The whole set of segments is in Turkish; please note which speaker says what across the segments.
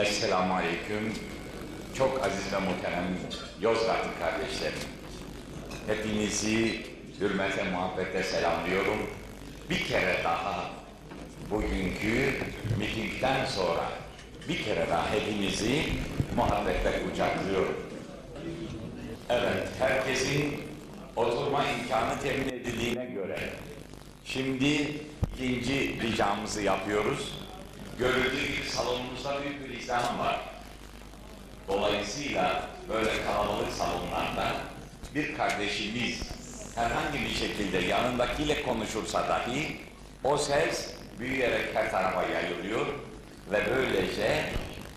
Speaker 1: Esselamu Aleyküm. Çok aziz ve muhterem Yozgatlı kardeşlerim. Hepinizi hürmete, muhabbete selamlıyorum. Bir kere daha bugünkü mitingden sonra bir kere daha hepinizi muhabbetle kucaklıyorum. Evet, herkesin oturma imkanı temin edildiğine göre şimdi ikinci ricamızı yapıyoruz. Görüldüğü gibi salonumuzda büyük bir izdiham var. Dolayısıyla böyle kalabalık salonlarda bir kardeşimiz herhangi bir şekilde yanındakiyle konuşursa dahi o ses büyüyerek her tarafa yayılıyor ve böylece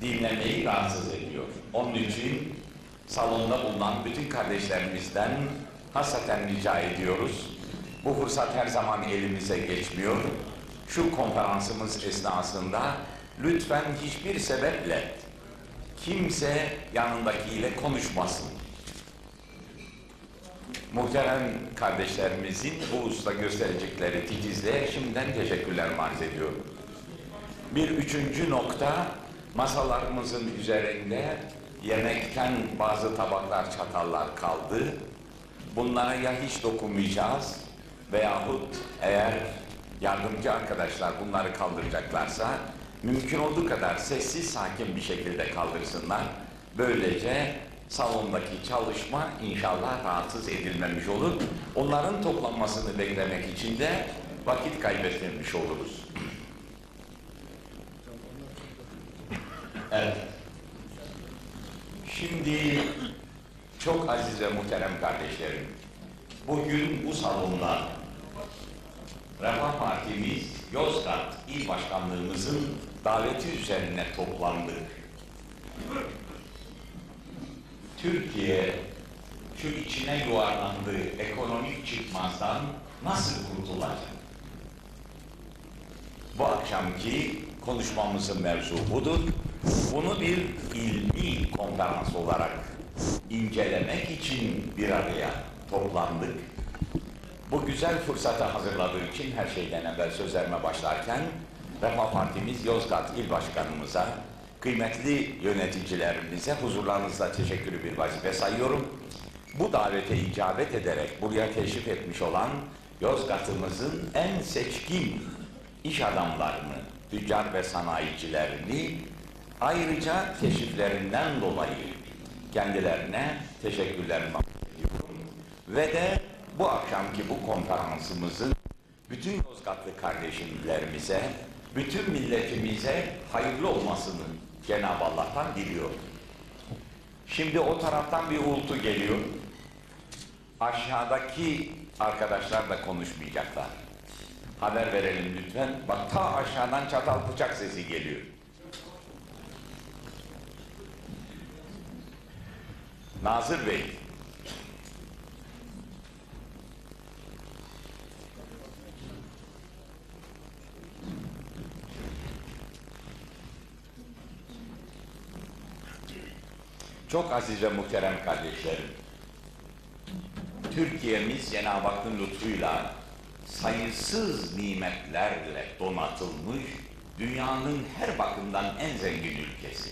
Speaker 1: dinlemeyi rahatsız ediyor. Onun için salonda bulunan bütün kardeşlerimizden hasreten rica ediyoruz. Bu fırsat her zaman elimize geçmiyor. Şu konferansımız esnasında lütfen hiçbir sebeple kimse yanındakiyle konuşmasın. Muhterem kardeşlerimizin bu usta gösterecekleri titizliğe şimdiden teşekkürler arz ediyorum. Bir üçüncü nokta, masalarımızın üzerinde yemekten bazı tabaklar, çatallar kaldı. Bunlara ya hiç dokunmayacağız veyahut eğer yardımcı arkadaşlar bunları kaldıracaklarsa mümkün olduğu kadar sessiz sakin bir şekilde kaldırsınlar. Böylece salondaki çalışma inşallah rahatsız edilmemiş olur. Onların toplanmasını beklemek için de vakit kaybetmemiş oluruz. Evet. Şimdi çok aziz ve muhterem kardeşlerim, bugün bu salonda Refah Partimiz Yozgat İl Başkanlığımızın daveti üzerine toplandık. Türkiye şu içine yuvarlandığı ekonomik çıkmazdan nasıl kurtulacak? Bu akşamki konuşmamızın mevzu budur. Bunu bir ilmi konferans olarak incelemek için bir araya toplandık. Bu güzel fırsatı hazırladığı için her şeyden evvel sözlerime başlarken Refah Partimiz Yozgat İl Başkanımıza, kıymetli yöneticilerimize huzurlarınızda teşekkürü bir vazife sayıyorum. Bu davete icabet ederek buraya teşrif etmiş olan Yozgat'ımızın en seçkin iş adamlarını, tüccar ve sanayicilerini ayrıca teşriflerinden dolayı kendilerine teşekkürlerimi ediyorum. Ve de bu akşamki bu konferansımızın bütün Yozgatlı kardeşlerimize, bütün milletimize hayırlı olmasını Cenab-ı Allah'tan diliyorum. Şimdi o taraftan bir uğultu geliyor. Aşağıdaki arkadaşlar da konuşmayacaklar. Haber verelim lütfen. Bak ta aşağıdan çatal bıçak sesi geliyor. Nazır Bey. Çok aziz ve muhterem kardeşlerim. Türkiye'miz Cenab-ı Hakk'ın lütfuyla sayısız nimetlerle donatılmış dünyanın her bakımdan en zengin ülkesi.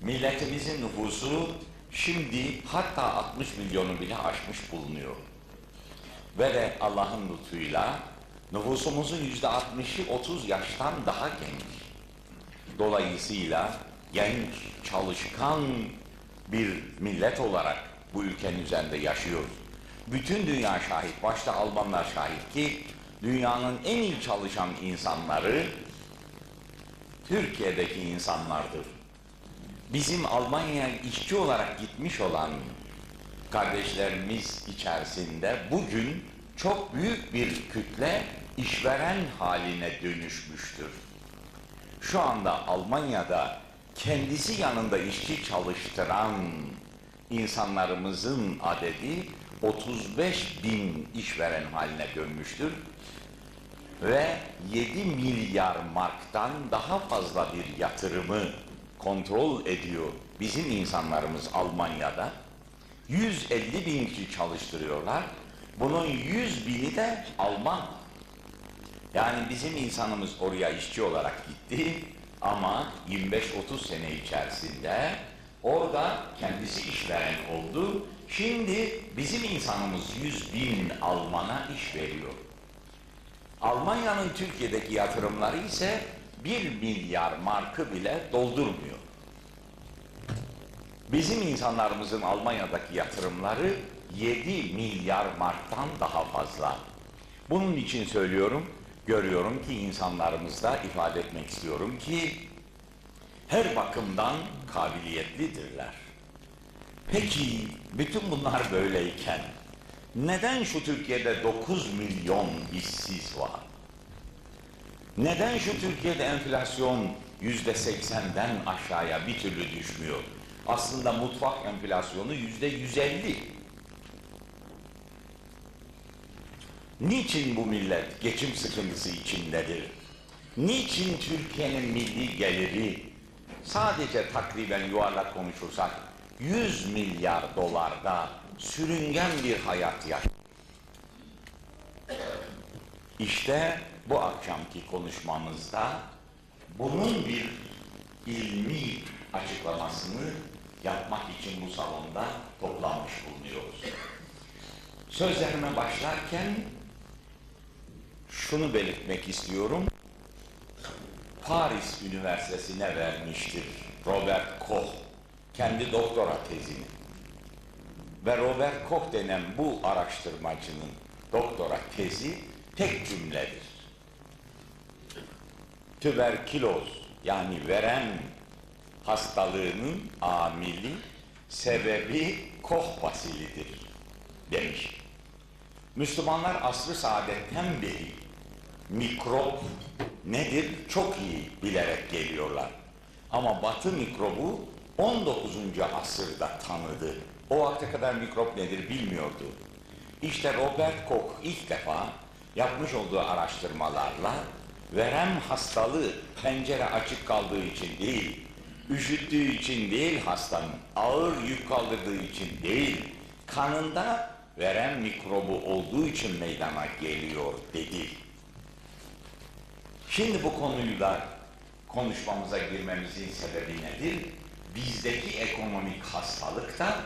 Speaker 1: Milletimizin nüfusu şimdi hatta 60 milyonu bile aşmış bulunuyor. Ve de Allah'ın lütfuyla nüfusumuzun yüzde 60'ı 30 yaştan daha genç. Dolayısıyla genç, çalışkan bir millet olarak bu ülkenin üzerinde yaşıyoruz. Bütün dünya şahit, başta Almanlar şahit ki dünyanın en iyi çalışan insanları Türkiye'deki insanlardır. Bizim Almanya'ya işçi olarak gitmiş olan kardeşlerimiz içerisinde bugün çok büyük bir kütle işveren haline dönüşmüştür. Şu anda Almanya'da kendisi yanında işçi çalıştıran insanlarımızın adedi 35 bin işveren haline dönmüştür ve 7 milyar marktan daha fazla bir yatırımı kontrol ediyor bizim insanlarımız Almanya'da. 150 bin kişi çalıştırıyorlar. Bunun 100 bini de Alman. Yani bizim insanımız oraya işçi olarak gitti. Ama 25-30 sene içerisinde orada kendisi işveren oldu. Şimdi bizim insanımız 100 bin Alman'a iş veriyor. Almanya'nın Türkiye'deki yatırımları ise 1 milyar markı bile doldurmuyor. Bizim insanlarımızın Almanya'daki yatırımları 7 milyar marktan daha fazla. Bunun için söylüyorum, görüyorum ki insanlarımızda ifade etmek istiyorum ki her bakımdan kabiliyetlidirler. Peki bütün bunlar böyleyken neden şu Türkiye'de 9 milyon işsiz var? Neden şu Türkiye'de enflasyon yüzde seksenden aşağıya bir türlü düşmüyor? Aslında mutfak enflasyonu yüzde yüz elli. Niçin bu millet geçim sıkıntısı içindedir? Niçin Türkiye'nin milli geliri sadece takriben yuvarlak konuşursak 100 milyar dolarda sürüngen bir hayat yaşıyor? İşte bu akşamki konuşmamızda bunun bir ilmi açıklamasını yapmak için bu salonda toplanmış bulunuyoruz. Sözlerime başlarken şunu belirtmek istiyorum. Paris Üniversitesi'ne vermiştir Robert Koch kendi doktora tezini. Ve Robert Koch denen bu araştırmacının doktora tezi tek cümledir. Tüberküloz yani veren hastalığının amili, sebebi Koch basilidir demiş. Müslümanlar asrı saadetten beri mikrop nedir çok iyi bilerek geliyorlar. Ama batı mikrobu 19. asırda tanıdı. O vakte kadar mikrop nedir bilmiyordu. İşte Robert Koch ilk defa yapmış olduğu araştırmalarla verem hastalığı pencere açık kaldığı için değil, üşüttüğü için değil hastanın, ağır yük kaldırdığı için değil, kanında verem mikrobu olduğu için meydana geliyor dedi. Şimdi bu konuyla konuşmamıza girmemizin sebebi nedir? Bizdeki ekonomik hastalık da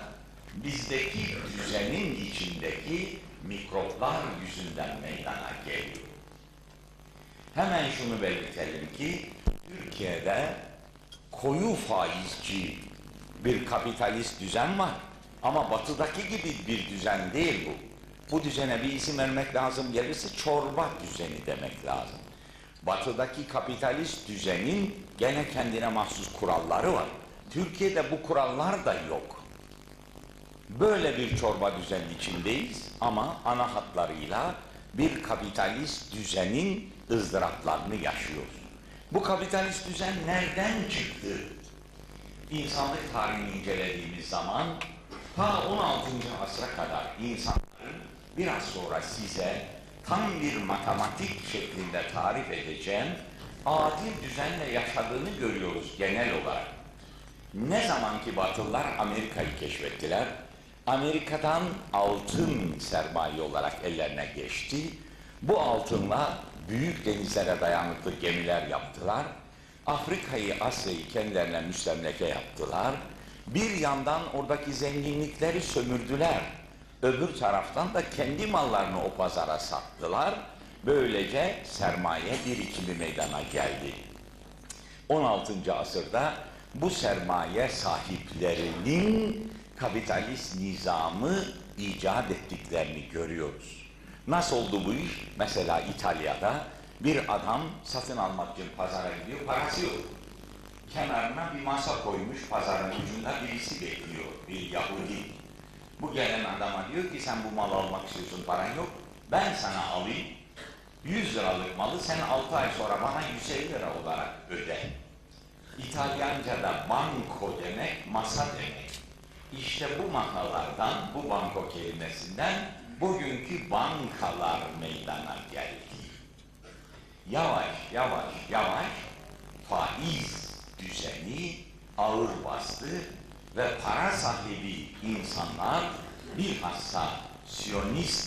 Speaker 1: bizdeki düzenin içindeki mikroplar yüzünden meydana geliyor. Hemen şunu belirtelim ki Türkiye'de koyu faizci bir kapitalist düzen var. Ama batıdaki gibi bir düzen değil bu. Bu düzene bir isim vermek lazım gelirse çorba düzeni demek lazım. Batıdaki kapitalist düzenin gene kendine mahsus kuralları var. Türkiye'de bu kurallar da yok. Böyle bir çorba düzen içindeyiz ama ana hatlarıyla bir kapitalist düzenin ızdıraplarını yaşıyoruz. Bu kapitalist düzen nereden çıktı? İnsanlık tarihini incelediğimiz zaman ta 16. asra kadar insanların biraz sonra size tam bir matematik şeklinde tarif edeceğim adil düzenle yaşadığını görüyoruz genel olarak. Ne zaman ki Batılılar Amerika'yı keşfettiler, Amerika'dan altın sermaye olarak ellerine geçti. Bu altınla büyük denizlere dayanıklı gemiler yaptılar. Afrika'yı, Asya'yı kendilerine müstemleke yaptılar. Bir yandan oradaki zenginlikleri sömürdüler. Öbür taraftan da kendi mallarını o pazara sattılar. Böylece sermaye birikimi meydana geldi. 16. asırda bu sermaye sahiplerinin kapitalist nizamı icat ettiklerini görüyoruz. Nasıl oldu bu iş? Mesela İtalya'da bir adam satın almak için pazara gidiyor, parası yok. Kenarına bir masa koymuş, pazarın ucunda birisi bekliyor, bir Yahudi. Bu gelen adama diyor ki sen bu malı almak istiyorsun, paran yok. Ben sana alayım, 100 liralık malı sen 6 ay sonra bana 150 lira olarak öde. İtalyanca'da banko demek, masa demek. İşte bu masalardan, bu banko kelimesinden bugünkü bankalar meydana geldi. Yavaş yavaş yavaş faiz düzeni ağır bastı ve para sahibi insanlar bilhassa Siyonist